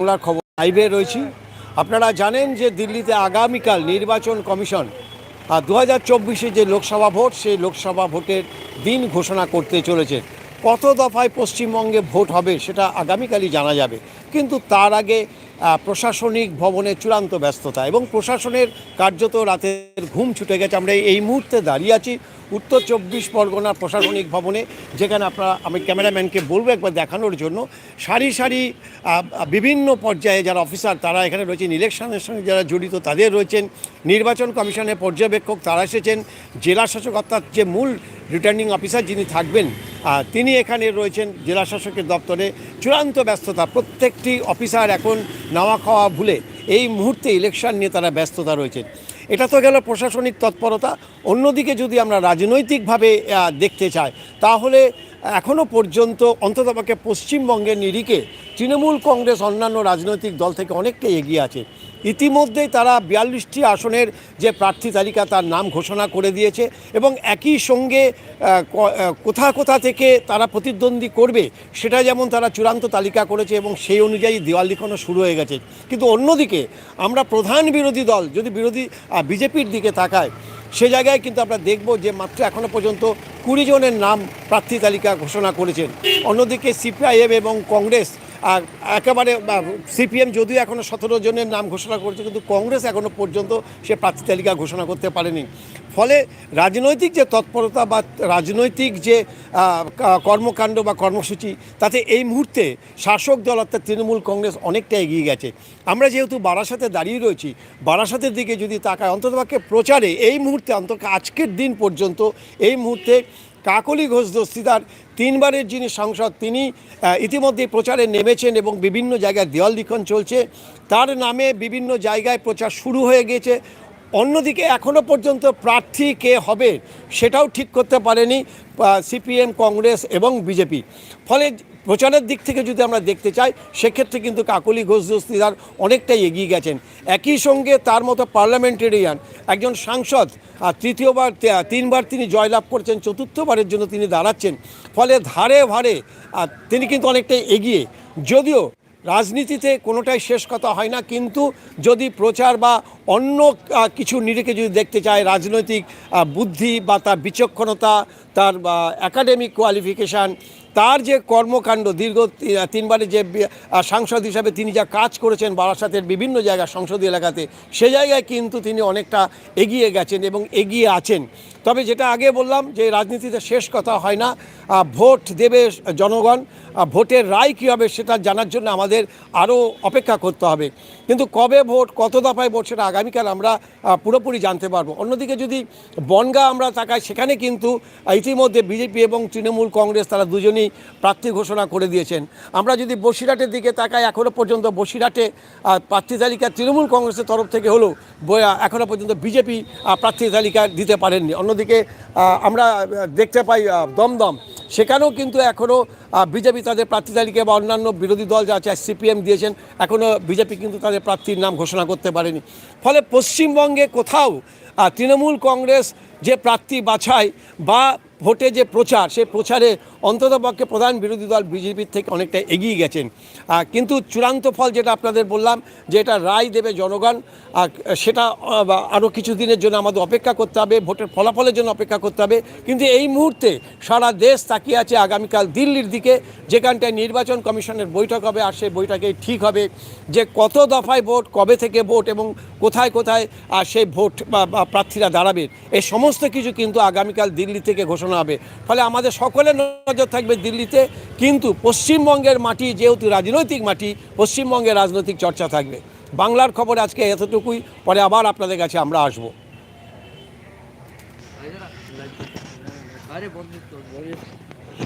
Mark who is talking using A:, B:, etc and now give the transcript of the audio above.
A: বাংলার খবর লাইভে রয়েছি। আপনারা জানেন যে দিল্লিতে আগামীকাল নির্বাচন কমিশন দু হাজার চব্বিশে যে লোকসভা ভোট, সেই লোকসভা ভোটের দিন ঘোষণা করতে চলেছে। কত দফায় পশ্চিমবঙ্গে ভোট হবে সেটা আগামীকালই জানা যাবে। কিন্তু তার আগে প্রশাসনিক ভবনে চূড়ান্ত ব্যস্ততা এবং প্রশাসনের কার্যত রাতের ঘুম ছুটে গেছে। আমরা এই মুহূর্তে দাঁড়িয়ে আছি। উত্তর চব্বিশ পরগনার প্রশাসনিক ভবনে, যেখানে আপনারা, আমি ক্যামেরাম্যানকে বলব একবার দেখানোর জন্য, সারি সারি বিভিন্ন পর্যায়ে যারা অফিসার, তারা এখানে রয়েছেন, ইলেকশনের সঙ্গে যারা জড়িত, তাদের রয়েছেন, নির্বাচন কমিশনের পর্যবেক্ষক তারা এসেছেন, জেলা শাসক অর্থাৎ যে মূল রিটার্নিং অফিসার যিনি থাকবেন তিনি এখানে রয়েছেন জেলা শাসকের দপ্তরে। চূড়ান্ত ব্যস্ততা, প্রত্যেকটি অফিসার এখন নাওয়া খাওয়া ভুলে, এই মুহূর্তে ইলেকশন নিয়ে তারা ব্যস্ততা রয়েছেন। এটা তো গেল প্রশাসনিক তৎপরতা। অন্যদিকে যদি আমরা রাজনৈতিকভাবে দেখতে চাই তাহলে এখনও পর্যন্ত অন্ততপক্ষে পশ্চিমবঙ্গের নিরিখে তৃণমূল কংগ্রেস অন্যান্য রাজনৈতিক দল থেকে অনেকটাই এগিয়ে আছে। ইতিমধ্যেই তারা বিয়াল্লিশটি আসনের যে প্রার্থী তালিকা তার নাম ঘোষণা করে দিয়েছে এবং একই সঙ্গে কোথা কোথা থেকে তারা প্রতিদ্বন্দ্বী করবে সেটা যেমন তারা চূড়ান্ত তালিকা করেছে এবং সেই অনুযায়ী দেওয়াল লিখনও শুরু হয়ে গেছে। কিন্তু অন্যদিকে আমরা প্রধান বিরোধী দল যদি বিরোধী বিজেপির দিকে তাকায় সে জায়গায় কিন্তু আমরা দেখব যে মাত্র এখনও পর্যন্ত কুড়ি জনের নাম প্রার্থী তালিকা ঘোষণা করেছেন। অন্যদিকে সিপিআইএম এবং কংগ্রেস, আর একেবারে সিপিএম যদিও এখনও সতেরো জনের নাম ঘোষণা করেছে, কিন্তু কংগ্রেস এখনও পর্যন্ত সে প্রার্থী তালিকা ঘোষণা করতে পারেনি। ফলে রাজনৈতিক যে তৎপরতা বা রাজনৈতিক যে কর্মকাণ্ড বা কর্মসূচি, তাতে এই মুহূর্তে শাসক দল অর্থাৎ তৃণমূল কংগ্রেস অনেকটা এগিয়ে গেছে। আমরা যেহেতু বারাসাতে দাঁড়িয়ে রয়েছি, বারাসাতের দিকে যদি তাকায় অন্ততপক্ষে প্রচারে এই মুহূর্তে অন্তত আজকের দিন পর্যন্ত এই মুহূর্তে কাকলি ঘোষ দস্তিদার, তিনবারের যিনি সাংসদ, তিনি ইতিমধ্যে প্রচারে নেমেছেন এবং বিভিন্ন জায়গায় দেওয়াল লিখন চলছে। তার নামে বিভিন্ন জায়গায় প্রচার শুরু হয়ে গিয়েছে অন্যদিকে এখনও পর্যন্ত প্রার্থী কে হবে সেটাও ঠিক করতে পারেনি সিপিএম, কংগ্রেস এবং বিজেপি। ফলে প্রচারের দিক থেকে যদি আমরা দেখতে চাই, সেক্ষেত্রে কিন্তু কাকলি ঘোষ দস্তিদার অনেকটাই এগিয়ে গেছেন। একই সঙ্গে তার মতো পার্লামেন্টেরিয়ান একজন সাংসদ তৃতীয়বার তিনবার তিনি জয়লাভ করছেন, চতুর্থবারের জন্য তিনি দাঁড়াচ্ছেন। ফলে ধারে ভারে তিনি কিন্তু অনেকটাই এগিয়ে। যদিও রাজনীতিতে কোনোটাই শেষ কথা হয় না, কিন্তু যদি প্রচার বা অন্য কিছু নিরিখে যদি দেখতে চায়, রাজনৈতিক বুদ্ধি বা তার বিচক্ষণতা, তার একাডেমিক কোয়ালিফিকেশান তার যে কর্মকাণ্ড, দীর্ঘ তিনবারে যে সাংসদ হিসাবে তিনি যা কাজ করেছেন বারাসাতের বিভিন্ন জায়গায় সংসদীয় এলাকাতে, সে জায়গায় কিন্তু তিনি অনেকটা এগিয়ে গেছেন এবং এগিয়ে আছেন। তবে যেটা আগে বললাম যে রাজনীতিতে শেষ কথা হয় না ভোট দেবে জনগণ ভোটের রায় কী হবে সেটা জানার জন্য আমাদের আরও অপেক্ষা করতে হবে। কিন্তু কবে ভোট, কত দফায় ভোট সেটা আগামীকাল আমরা পুরোপুরি জানতে পারব। অন্যদিকে যদি বনগা আমরা তাকাই, সেখানে কিন্তু ইতিমধ্যে বিজেপি এবং তৃণমূল কংগ্রেস তারা দুজনই প্রার্থী ঘোষণা করে দিয়েছেন। আমরা যদি বসিরহাটের দিকে তাকাই এখনও পর্যন্ত বসিরহাটে প্রার্থী তালিকা তৃণমূল কংগ্রেসের তরফ থেকে হলেও এখনও পর্যন্ত বিজেপি প্রার্থী তালিকা দিতে পারেননি। অন্যদিকে আমরা দেখতে পাই দমদম। সেখানেও কিন্তু এখনও বিজেপি তাদের প্রার্থী তালিকা বা অন্যান্য বিরোধী দল যা আছে সিপিএম দিয়েছেন এখনও বিজেপি কিন্তু তাদের প্রার্থীর নাম ঘোষণা করতে পারেনি। ফলে পশ্চিমবঙ্গে কোথাও তৃণমূল কংগ্রেস যে প্রার্থী বাছায় বা ভোটে যে প্রচার, সেই প্রচারে অন্ততপক্ষে প্রধান বিরোধী দল বিজেপির থেকে অনেকটা এগিয়ে গেছেন। কিন্তু চূড়ান্ত ফল যেটা আপনাদের বললাম, যে এটা রায় দেবে জনগণ সেটা আরও কিছু দিনের জন্য আমাদের অপেক্ষা করতে হবে, ভোটের ফলাফলের জন্য অপেক্ষা করতে হবে। কিন্তু এই মুহূর্তে সারা দেশ তাকিয়ে আছে আগামীকাল দিল্লির দিকে যেখানটায় নির্বাচন কমিশনের বৈঠক হবে আর সেই বৈঠকে ঠিক হবে যে কত দফায় ভোট, কবে থেকে ভোট এবং কোথায় কোথায় আর সেই ভোট বা প্রার্থীরা দাঁড়াবে। এই সমস্ত কিছু কিন্তু আগামীকাল দিল্লি থেকে ঘোষণা হবে। ফলে আমাদের সকলের নজর থাকবে দিল্লিতে, কিন্তু পশ্চিমবঙ্গের মাটি যেহেতু রাজনৈতিক মাটি, পশ্চিমবঙ্গের রাজনৈতিক চর্চা থাকবে। বাংলার খবর আজকে এতটুকুই, পরে আবার আপনাদের কাছে আমরা আসব।
B: আরে